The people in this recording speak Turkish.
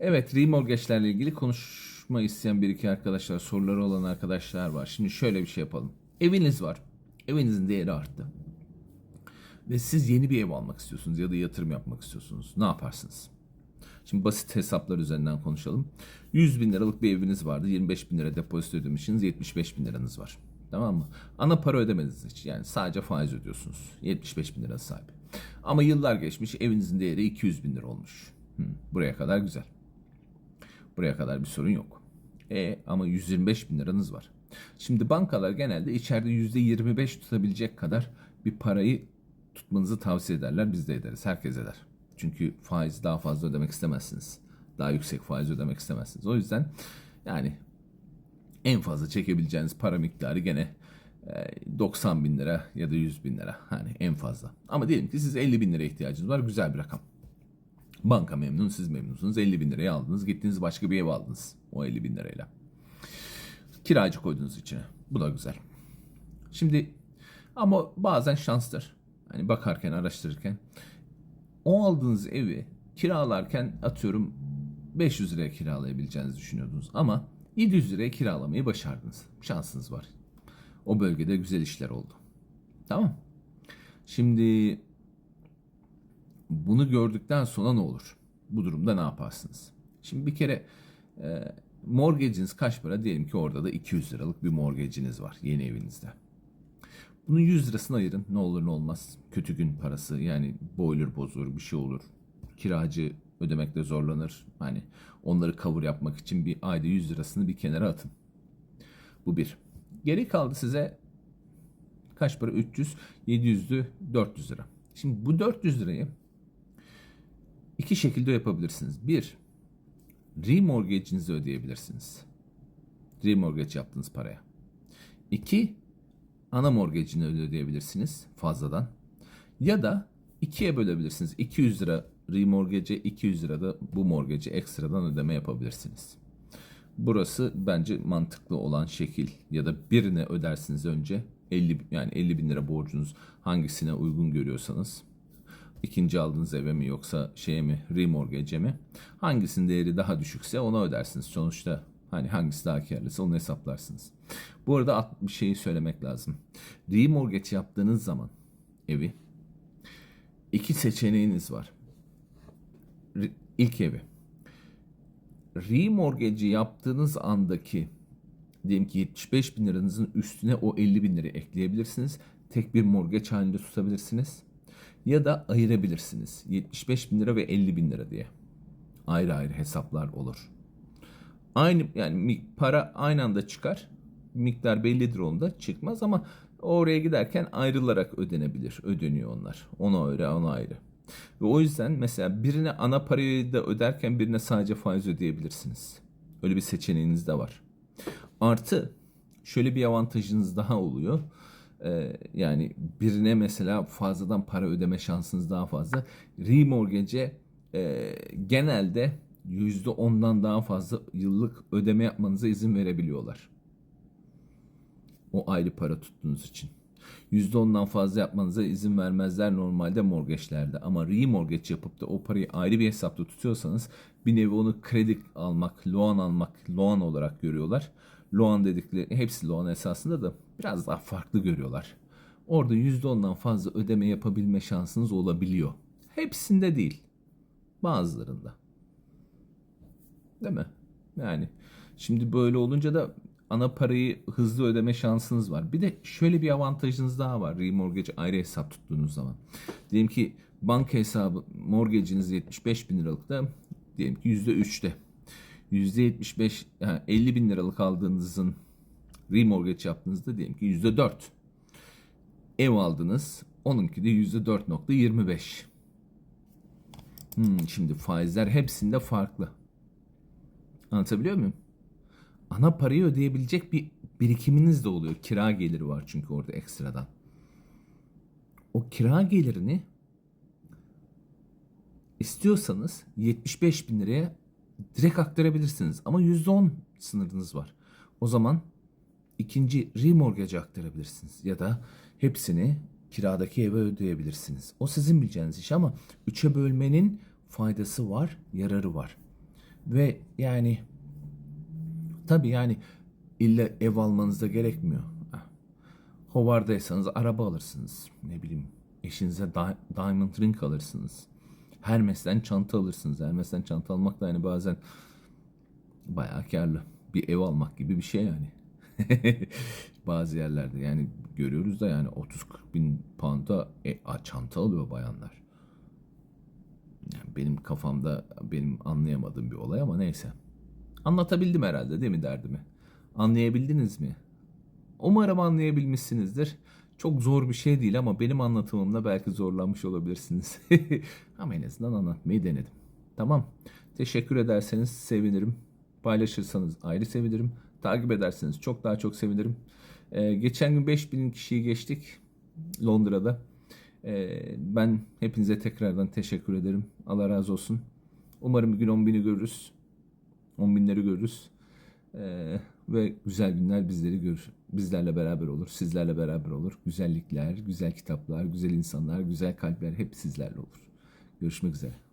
Evet, remortgage'lerle ilgili konuşma isteyen bir iki arkadaşlar, soruları olan arkadaşlar var. Şimdi şöyle bir şey yapalım. Eviniz var. Evinizin değeri arttı. Ve siz yeni bir ev almak istiyorsunuz ya da yatırım yapmak istiyorsunuz. Ne yaparsınız? Şimdi basit hesaplar üzerinden konuşalım. 100 bin liralık bir eviniz vardı. 25 bin lira depozito ödemişsiniz. 75 bin liranız var. Tamam mı? Ana para ödemediniz hiç. Yani sadece faiz ödüyorsunuz. 75 bin lira sahibi. Ama yıllar geçmiş. Evinizin değeri 200 bin lira olmuş. Hı, buraya kadar güzel. Buraya kadar bir sorun yok. E ama 125 bin liranız var. Şimdi bankalar genelde içeride %25 tutabilecek kadar bir parayı tutmanızı tavsiye ederler. Biz de ederiz. Herkes eder. Çünkü faiz daha fazla ödemek istemezsiniz. Daha yüksek faiz ödemek istemezsiniz. O yüzden yani en fazla çekebileceğiniz para miktarı gene e, 90 bin lira ya da 100 bin lira. Hani en fazla. Ama diyelim ki siz 50 bin lira ihtiyacınız var. Güzel bir rakam. Banka memnun, siz memnunsunuz. 50 bin liraya aldınız. Gittiniz başka bir ev aldınız. O 50 bin lirayla. Kiracı koydunuz içine. Bu da güzel. Şimdi ama bazen şanstır. Hani bakarken, araştırırken o aldığınız evi kiralarken atıyorum 500 liraya kiralayabileceğinizi düşünüyordunuz ama 700 liraya kiralamayı başardınız. Şansınız var. O bölgede güzel işler oldu. Tamam. Şimdi bunu gördükten sonra ne olur? Bu durumda ne yaparsınız? Şimdi bir kere e, mortgage'iniz kaç para? Diyelim ki orada da 200 liralık bir mortgage'iniz var yeni evinizde. Bunun 100 lirasını ayırın. Ne olur ne olmaz. Kötü gün parası yani boiler bozulur bir şey olur. Kiracı ödemekte zorlanır. Hani onları cover yapmak için bir ayda 100 lirasını bir kenara atın. Bu bir. Geri kaldı size kaç para? 300, 700'lü 400 lira. Şimdi bu 400 lirayı iki şekilde yapabilirsiniz. Bir, remortgage'inizi ödeyebilirsiniz. Remortgage yaptığınız paraya. İki, ana mortgage'ini ödeyebilirsiniz fazladan. Ya da ikiye bölebilirsiniz. 200 lira remortgage'e 200 lira da bu mortgage'e ekstradan ödeme yapabilirsiniz. Burası bence mantıklı olan şekil ya da birine ödersiniz önce 50 yani 50 bin lira borcunuz hangisine uygun görüyorsanız ikinci aldığınız eve mi yoksa şeye mi remortgage'e mi hangisinin değeri daha düşükse ona ödersiniz sonuçta hani hangisi daha karlısı onu hesaplarsınız. Bu arada bir şeyi söylemek lazım. Remortgage yaptığınız zaman evi iki seçeneğiniz var. İlk evi remortgage'i yaptığınız andaki diyelim ki 75 bin liranızın üstüne o 50 bin lirayı ekleyebilirsiniz. Tek bir mortgage halinde tutabilirsiniz. Ya da ayırabilirsiniz. 75 bin lira ve 50 bin lira diye. Ayrı ayrı hesaplar olur. Aynı yani para aynı anda çıkar. Miktar bellidir onda çıkmaz ama oraya giderken ayrılarak ödenebilir. Ödeniyor onlar. Ona ayrı ona ayrı. Ve o yüzden mesela birine ana parayı da öderken birine sadece faiz ödeyebilirsiniz. Öyle bir seçeneğiniz de var. Artı şöyle bir avantajınız daha oluyor. Ee, yani birine mesela fazladan para ödeme şansınız daha fazla. Remortgage'e e, genelde %10'dan daha fazla yıllık ödeme yapmanıza izin verebiliyorlar. O ayrı para tuttuğunuz için. %10'dan fazla yapmanıza izin vermezler normalde mortgage'lerde. Ama remortgage yapıp da o parayı ayrı bir hesapta tutuyorsanız bir nevi onu kredi almak, loan almak, loan olarak görüyorlar. Loan dedikleri hepsi loan esasında da biraz daha farklı görüyorlar. Orada %10'dan fazla ödeme yapabilme şansınız olabiliyor. Hepsinde değil. Bazılarında. Değil mi? Yani şimdi böyle olunca da ana parayı hızlı ödeme şansınız var. Bir de şöyle bir avantajınız daha var. Remortgage ayrı hesap tuttuğunuz zaman. Diyelim ki banka hesabı mortgage'iniz 75 bin liralıkta diyelim ki %3'te. %75 yani 50 bin liralık aldığınızın remortgage yaptığınızda diyelim ki %4. Ev aldınız. Onunki de %4.25. Hmm, şimdi faizler hepsinde farklı. Anlatabiliyor muyum? Ana parayı ödeyebilecek bir birikiminiz de oluyor. Kira geliri var çünkü orada ekstradan. O kira gelirini istiyorsanız 75 bin liraya direkt aktarabilirsiniz. Ama %10 sınırınız var. O zaman ikinci remortgage aktarabilirsiniz. Ya da hepsini kiradaki eve ödeyebilirsiniz. O sizin bileceğiniz iş ama üçe bölmenin faydası var, yararı var. Ve yani tabii yani illa ev almanız da gerekmiyor. Ah, Howard'daysanız araba alırsınız. Ne bileyim eşinize di- diamond ring alırsınız. Hermes'ten çanta alırsınız. Hermes'ten çanta almak da yani bazen bayağı karlı. Bir ev almak gibi bir şey yani. Bazı yerlerde yani görüyoruz da yani 30-40 bin pound'a e, a, çanta alıyor bayanlar. Yani benim kafamda benim anlayamadığım bir olay ama neyse. Anlatabildim herhalde değil mi derdimi? Anlayabildiniz mi? Umarım anlayabilmişsinizdir. Çok zor bir şey değil ama benim anlatımımda belki zorlanmış olabilirsiniz. ama en azından anlatmayı denedim. Tamam. Teşekkür ederseniz sevinirim. Paylaşırsanız ayrı sevinirim. Takip ederseniz çok daha çok sevinirim. Ee, geçen gün 5000 kişiyi geçtik Londra'da. Ee, ben hepinize tekrardan teşekkür ederim. Allah razı olsun. Umarım bir gün 10 bini görürüz. 10 binleri görürüz. Ee, ve güzel günler bizleri görür. Bizlerle beraber olur. Sizlerle beraber olur. Güzellikler, güzel kitaplar, güzel insanlar, güzel kalpler hep sizlerle olur. Görüşmek üzere.